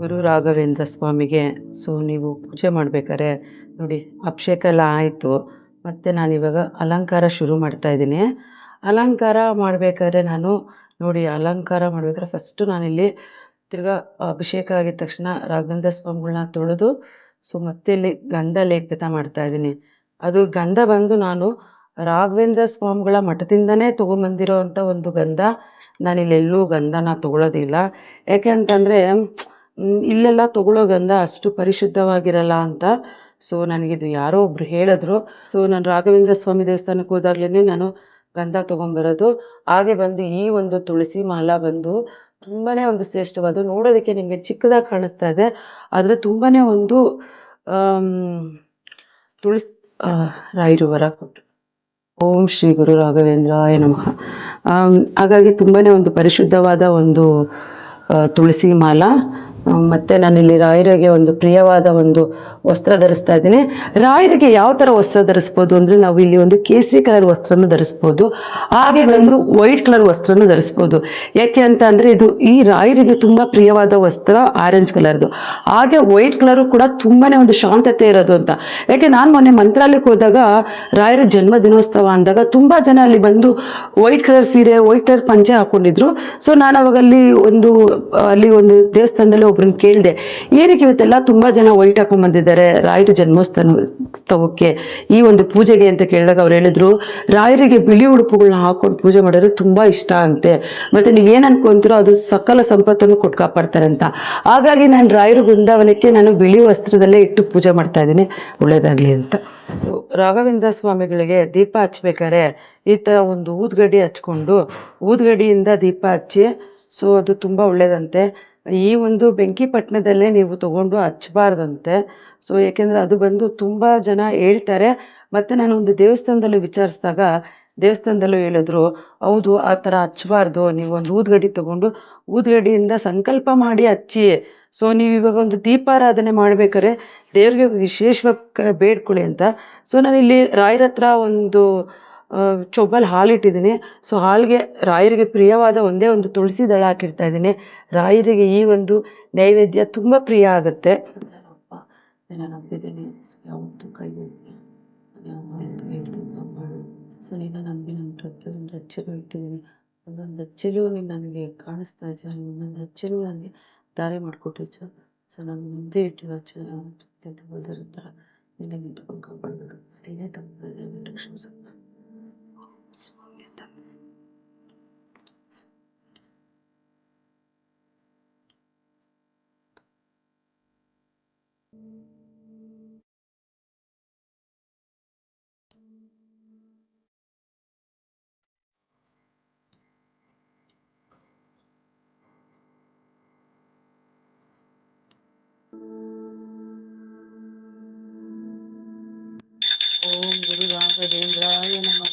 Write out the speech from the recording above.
ಗುರು ರಾಘವೇಂದ್ರ ಸ್ವಾಮಿಗೆ. ಸೊ ನೀವು ಪೂಜೆ ಮಾಡ್ಬೇಕಾದ್ರೆ ನೋಡಿ ಅಭಿಷೇಕ ಎಲ್ಲ ಆಯಿತು. ಮತ್ತು ನಾನಿವಾಗ ಅಲಂಕಾರ ಶುರು ಮಾಡ್ತಾಯಿದ್ದೀನಿ ಅಲಂಕಾರ ಮಾಡಬೇಕಾದ್ರೆ ನಾನು ನೋಡಿ, ಅಲಂಕಾರ ಮಾಡಬೇಕಾದ್ರೆ ಫಸ್ಟು ನಾನಿಲ್ಲಿ ತಿರ್ಗಾ ಅಭಿಷೇಕ ಆಗಿದ ತಕ್ಷಣ ರಾಘವೇಂದ್ರ ಸ್ವಾಮಿಗಳನ್ನ ತೊಳೆದು ಸೊ ಮತ್ತೆ ಇಲ್ಲಿ ಗಂಧ ಲೇಪಿತ ಮಾಡ್ತಾ ಇದ್ದೀನಿ. ಅದು ಗಂಧ ಬಂದು ನಾನು ರಾಘವೇಂದ್ರ ಸ್ವಾಮಿಗಳ ಮಠದಿಂದನೇ ತೊಗೊಂಬಂದಿರೋ ಅಂಥ ಒಂದು ಗಂಧ ನಾನಿಲ್ಲೆಲ್ಲೂ ಗಂಧನ ತೊಗೊಳ್ಳೋದಿಲ್ಲ ಯಾಕೆ ಅಂತಂದರೆ ಇಲ್ಲೆಲ್ಲ ತೊಗೊಳ್ಳೋ ಗಂಧ ಅಷ್ಟು ಪರಿಶುದ್ಧವಾಗಿರಲ್ಲ ಅಂತ. ಸೊ ನನಗಿದು ಯಾರೋ ಒಬ್ರು ಹೇಳಿದ್ರು. ಸೊ ನಾನು ರಾಘವೇಂದ್ರ ಸ್ವಾಮಿ ದೇವಸ್ಥಾನಕ್ಕೆ ಹೋದಾಗ್ಲೇ ನಾನು ಗಂಧ ತೊಗೊಂಬರೋದು. ಹಾಗೆ ಬಂದು ಈ ಒಂದು ತುಳಸಿ ಮಾಲ ಬಂದು ತುಂಬಾ ಒಂದು ಶ್ರೇಷ್ಠವಾದ ನೋಡೋದಕ್ಕೆ ನಿಮಗೆ ಚಿಕ್ಕದಾಗಿ ಕಾಣಿಸ್ತಾ ಇದೆ. ಆದರೆ ತುಂಬಾ ಒಂದು ತುಳಸಿ ರಾಯರು ವರ ಕೊಟ್ಟರು ಓಂ ಶ್ರೀ ಗುರು ರಾಘವೇಂದ್ರಾಯ ನಮಃ. ಹಾಗಾಗಿ ತುಂಬಾ ಒಂದು ಪರಿಶುದ್ಧವಾದ ಒಂದು ತುಳಸಿ ಮಾಲ. ಮತ್ತೆ ನಾನಿಲ್ಲಿ ರಾಯರಿಗೆ ಒಂದು ಪ್ರಿಯವಾದ ಒಂದು ವಸ್ತ್ರ ಧರಿಸ್ತಾ ಇದ್ದೀನಿ. ರಾಯರಿಗೆ ಯಾವ ಥರ ವಸ್ತ್ರ ಧರಿಸ್ಬೋದು ಅಂದರೆ ನಾವು ಇಲ್ಲಿ ಒಂದು ಕೇಸರಿ ಕಲರ್ ವಸ್ತ್ರನೂ ಧರಿಸ್ಬೋದು. ಹಾಗೆ ಒಂದು ವೈಟ್ ಕಲರ್ ವಸ್ತ್ರನೂ ಧರಿಸ್ಬೋದು. ಯಾಕೆ ಅಂತ ಅಂದರೆ ಇದು ಈ ರಾಯರಿಗೆ ತುಂಬ ಪ್ರಿಯವಾದ ವಸ್ತ್ರ ಆರೆಂಜ್ ಕಲರ್ದು. ಹಾಗೆ ವೈಟ್ ಕಲರು ಕೂಡ ತುಂಬಾ ಒಂದು ಶಾಂತತೆ ಇರೋದು ಅಂತ. ಯಾಕೆ ನಾನು ಮೊನ್ನೆ ಮಂತ್ರಾಲಯಕ್ಕೆ ಹೋದಾಗ ರಾಯರ ಜನ್ಮ ದಿನೋತ್ಸವ ಅಂದಾಗ ತುಂಬ ಜನ ಅಲ್ಲಿ ಬಂದು ವೈಟ್ ಕಲರ್ ಸೀರೆ, ವೈಟ್ ಕಲರ್ ಪಂಚೆ ಹಾಕೊಂಡಿದ್ರು. ಸೊ ನಾನು ಅವಾಗ ಅಲ್ಲಿ ಒಂದು ಅಲ್ಲಿ ಒಂದು ದೇವಸ್ಥಾನದಲ್ಲಿ ಒಬ್ರನ್ನ ಕೇಳಿದೆ, ಏನಕ್ಕೆ ಇವತ್ತೆಲ್ಲ ತುಂಬ ಜನ ವೈಟ್ ಹಾಕೊಂಡ್ ಬಂದಿದ್ದಾರೆ, ರಾಯರ ಜನ್ಮೋತ್ಸವಕ್ಕೆ ಈ ಒಂದು ಪೂಜೆಗೆ ಅಂತ ಕೇಳಿದಾಗ ಅವ್ರು ಹೇಳಿದ್ರು, ರಾಯರಿಗೆ ಬಿಳಿ ಉಡುಪುಗಳನ್ನ ಹಾಕೊಂಡು ಪೂಜೆ ಮಾಡೋದು ತುಂಬಾ ಇಷ್ಟ ಅಂತೆ. ಮತ್ತೆ ನೀವೇನ್ ಅನ್ಕೊಂತೀರೋ ಅದು ಸಕಲ ಸಂಪತ್ತನ್ನು ಕೊಟ್ಟು ಕಾಪಾಡ್ತಾರೆ ಅಂತ. ಹಾಗಾಗಿ ನಾನು ರಾಯರ ಬೃಂದಾವನಕ್ಕೆ ನಾನು ಬಿಳಿ ವಸ್ತ್ರದಲ್ಲೇ ಇಟ್ಟು ಪೂಜೆ ಮಾಡ್ತಾ ಇದ್ದೀನಿ. ಒಳ್ಳೇದಾಗ್ಲಿ ಅಂತ. ಸೊ ರಾಘವೇಂದ್ರ ಸ್ವಾಮಿಗಳಿಗೆ ದೀಪ ಹಚ್ಬೇಕಾರೆ ಈ ಥರ ಒಂದು ಊದ್ಗಡ್ಡಿ ಹಚ್ಕೊಂಡು, ಊದ್ಗಡ್ಡಿಯಿಂದ ದೀಪ ಹಚ್ಚಿ ಸೊ ಅದು ತುಂಬ ಒಳ್ಳೇದಂತೆ. ಈ ಒಂದು ಬೆಂಕಿ ಪಟ್ಟಣದಲ್ಲೇ ನೀವು ತಗೊಂಡು ಹಚ್ಬಾರ್ದಂತೆ ಸೊ ಏಕೆಂದರೆ ಅದು ಬಂದು ತುಂಬ ಜನ ಹೇಳ್ತಾರೆ. ಮತ್ತು ನಾನು ಒಂದು ದೇವಸ್ಥಾನದಲ್ಲಿ ವಿಚಾರಿಸಿದಾಗ ದೇವಸ್ಥಾನದಲ್ಲೂ ಹೇಳಿದ್ರು, ಹೌದು, ಆ ಥರ ಹಚ್ಬಾರ್ದು ನೀವು ಒಂದು ಊದ್ಗಡ್ಡಿ ತಗೊಂಡು ಊದ್ಗಡ್ಡಿಯಿಂದ ಸಂಕಲ್ಪ ಮಾಡಿ ಹಚ್ಚಿ. ಸೊ ನೀವು ಇವಾಗ ಒಂದು ದೀಪಾರಾಧನೆ ಮಾಡ್ಬೇಕಾದ್ರೆ ದೇವ್ರಿಗೆ ವಿಶೇಷವಾಗಿ ಬೇಡ್ಕೊಳ್ಳಿ ಅಂತ. ಸೊ ನಾನಿಲ್ಲಿ ರಾಯರ ಹತ್ರ ಒಂದು ಚೊಬ್ಬಲ್ ಹಾಲಿಟ್ಟಿದ್ದೀನಿ ಸೊ ಹಾಲಿಗೆ ರಾಯರಿಗೆ ಪ್ರಿಯವಾದ ಒಂದೇ ಒಂದು ತುಳಸಿ ದಳ ಹಾಕಿರ್ತಾ ಇದ್ದೀನಿ. ರಾಯರಿಗೆ ಈ ಒಂದು ನೈವೇದ್ಯ ತುಂಬ ಪ್ರಿಯ ಆಗುತ್ತೆ. ಯಾವತ್ತೂ ಕೈ ಸೊ ನೀನು ನಂಬಿ ನನ್ನ ಪ್ರತಿಯೊಂದು ಅಚ್ಚಲು ಇಟ್ಟಿದ್ದೀನಿ. ಒಂದೊಂದು ಅಚ್ಚಲು ನೀನು ನನಗೆ ಕಾಣಿಸ್ತಾ ಇದೆಯಾ ಒಂದೊಂದು ಅಚ್ಚಲು ನನಗೆ ದಾರಿ ಮಾಡಿಕೊಟ್ಟಿದ್ದು ಸೊ ನಾನು ಮುಂದೆ ಇಟ್ಟಿರೋ ಅಚ್ಚಲು ಯಾವತ್ತೂ ತಗೊಳ್ದಿರೋ ನಿನ್ನ ಓಂ ಗುರು ರಾಘವೇಂದ್ರಾಯ ನಮಃ